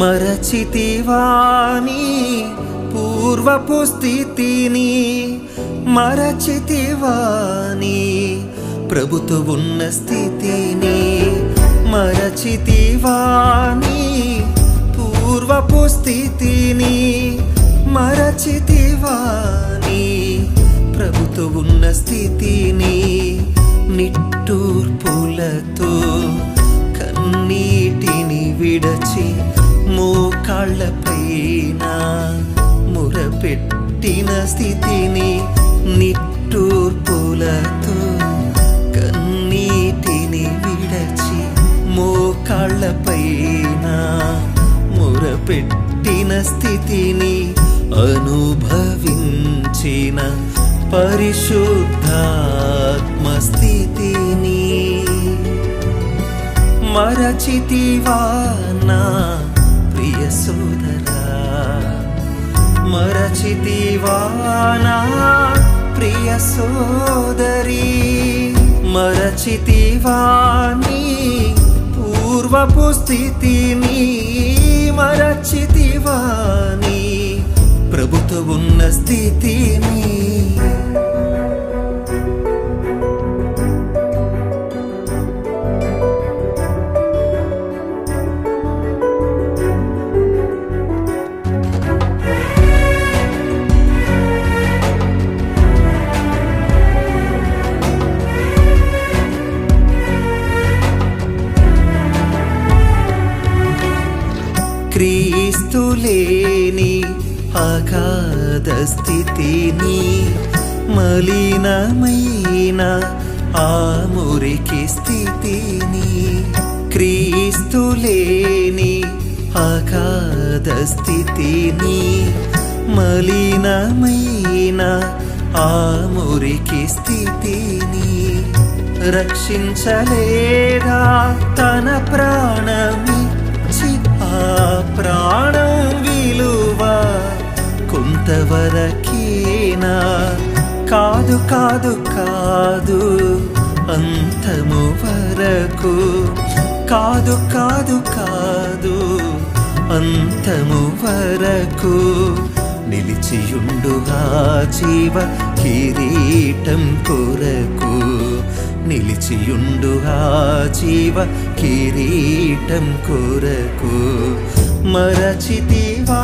మరచితివాని పూర్వపు స్థితిని మరచితివాని ప్రభుతో ఉన్న స్థితిని మరచితివాని పూర్వపు స్థితిని మరచితివాని ప్రభుతో ఉన్న స్థితిని నిట్టూర్పులతో స్థితిని నిట్టూర్పులతో కన్నీటిని విడచి మోకాళ్ళపైన మురపెట్టిన స్థితిని అనుభవించిన పరిశుద్ధాత్మ స్థితిని మరచితివా నా మరచితివా నా ప్రియ సోదరి మరచితివా నీ పూర్వపు స్థితిని మరచితివా నీ ప్రభుతో ఉన్న స్థితిని క్రీస్తులేని అగాధ స్థితిని మలినమైన ఆ మురికి స్థితిని. క్రీస్తులేని అగాధ స్థితిని మలినమైన ఆ మురికి స్థితిని. రక్షించలేదా తన ప్రాణమిచ్చి ఆ ప్రాణం విలువ కొంతవరకేనా? కాదు కాదు కాదు అంతము వరకు. కాదు కాదు కాదు అంతము వరకు. నిలిచియుండుగా జీవ కిరీటం కొరకు. నిలిచియుండు ఆ జీవ కిరీటం కొరకు మరచితివాని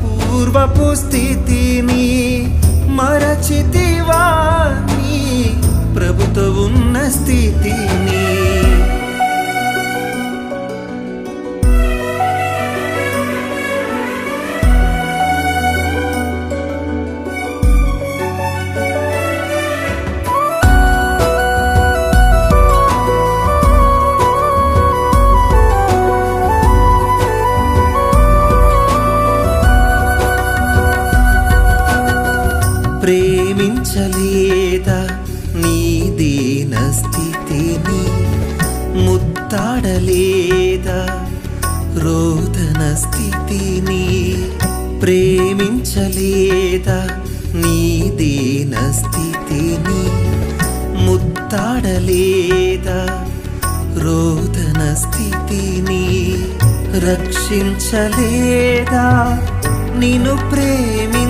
పూర్వపు స్థితిని? మరచితివాని ప్రభుతో ఉన్న స్థితిని? ప్రేమించలేదా నీ దీన స్థితిని ముత్తాడలేదా రోదన స్థితిని ప్రేమించలేదా నీ దీన స్థితిని ముత్తాడలేదా రోదన స్థితిని రక్షించలేదా నిన్ను ప్రేమి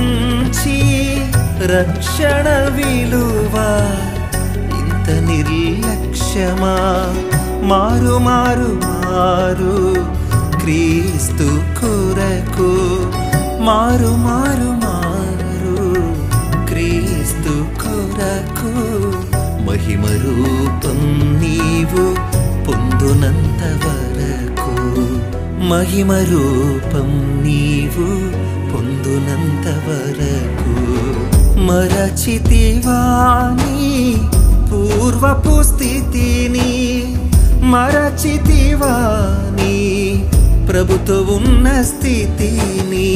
రక్షణ విలువ. ఇంత నిర్లక్ష్యమా? మారు మారు మారు. క్రీస్తు కొరకు మారు మారు మారు. క్రీస్తు కొరకు మహిమ రూపం నీవు పొందునంత వరకు మహిమ రూపం నీవు పొందునంత వరకు మరచితివాని పూర్వపు స్థితిని మరచితివాని ప్రభుతో ఉన్న స్థితిని